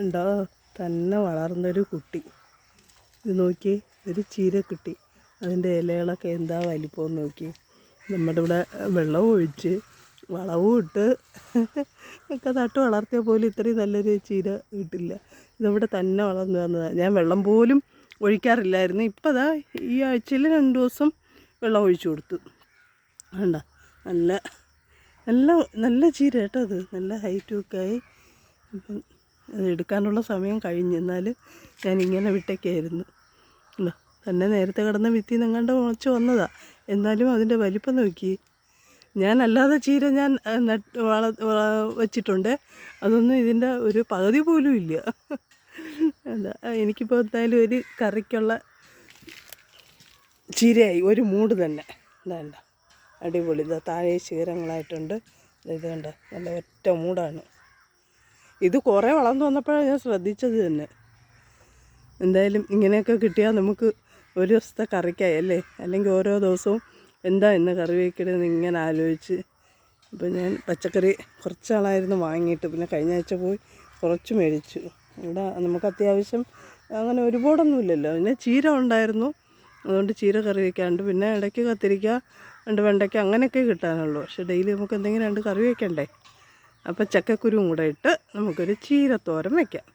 ഉണ്ടോ തന്നെ വളർന്നൊരു കുട്ടി. ഇത് നോക്കി ഒരു ചീര കിട്ടി. അതിന്റെ ഇലകളൊക്കെ എന്താ വലിപ്പം നോക്കി. നമ്മുടെ ഇവിടെ വെള്ളവും ഒഴിച്ച് വളവും ഇട്ട് ഒക്കെ നട്ട് വളർത്തിയാൽ പോലും ഇത്രയും നല്ലൊരു ചീര കിട്ടില്ല. ഇതിവിടെ തന്നെ വളർന്നു വന്നതാണ് ഞാൻ വെള്ളം പോലും ഒഴിക്കാറില്ലായിരുന്നു. ഇപ്പം അതാ ഈ ആഴ്ചയിൽ രണ്ട് ദിവസം വെള്ളം ഒഴിച്ചു കൊടുത്തു. വേണ്ട നല്ല നല്ല നല്ല ചീര കേട്ടോ അത്. നല്ല ഹൈറ്റും ഒക്കെ ആയി. അപ്പം എടുക്കാനുള്ള സമയം കഴിഞ്ഞ്. എന്നാൽ ഞാൻ ഇങ്ങനെ വിട്ടേക്കായിരുന്നു. അല്ല തന്നെ നേരത്തെ കിടന്ന വിത്തി നിങ്ങളുടെ മുളച്ച് വന്നതാ. എന്നാലും അതിന്റെ വലിപ്പം നോക്കി. ഞാൻ അല്ലാതെ ചീര ഞാൻ നട്ട് വള വച്ചിട്ടുണ്ട്. അതൊന്നും ഇതിന്റെ ഒരു പകുതി പോലും ഇല്ല. എന്താ എനിക്കിപ്പോൾ എന്തായാലും ഒരു കറിക്കുള്ള ചീരയായി. ഒരു മൂട് തന്നെ. ഇതാണ്ട അടിപൊളി. താഴെ ശിഖരങ്ങളായിട്ടുണ്ട്. ഇത് കണ്ട? നല്ല ഒറ്റ മൂടാണ്. ഇത് കുറേ വളർന്നു വന്നപ്പോഴാണ് ഞാൻ ശ്രദ്ധിച്ചത് തന്നെ. എന്തായാലും ഇങ്ങനെയൊക്കെ കിട്ടിയാൽ നമുക്ക് ഒരു ദിവസത്തെ കറിക്കായി അല്ലേ? അല്ലെങ്കിൽ ഓരോ ദിവസവും എന്താ ഇന്ന് കറി വയ്ക്കണമെന്ന് ഇങ്ങനെ ആലോചിച്ച് ഇപ്പം ഞാൻ പച്ചക്കറി കുറച്ചാളായിരുന്നു വാങ്ങിയിട്ട് പിന്നെ കഴിഞ്ഞ ആഴ്ച പോയി കുറച്ച് മേടിച്ചു. ഇവിടെ നമുക്ക് അത്യാവശ്യം അങ്ങനെ ഒരുപാടൊന്നുമില്ലല്ലോ. പിന്നെ ചീര ഉണ്ടായിരുന്നു. അതുകൊണ്ട് ചീര കറി വയ്ക്കാണ്ട് പിന്നെ ഇടയ്ക്ക് കത്തിരിക്ക രണ്ട് വെണ്ടയ്ക്ക അങ്ങനെയൊക്കെ കിട്ടാനുള്ളൂ. പക്ഷേ ഡെയിലി നമുക്ക് എന്തെങ്കിലും രണ്ട് കറി വയ്ക്കണ്ടേ അപ്പോൾ ചക്കക്കുരുവും കൂടെ ഇട്ട് നമുക്കൊരു ചീരത്തോരൻ വയ്ക്കാം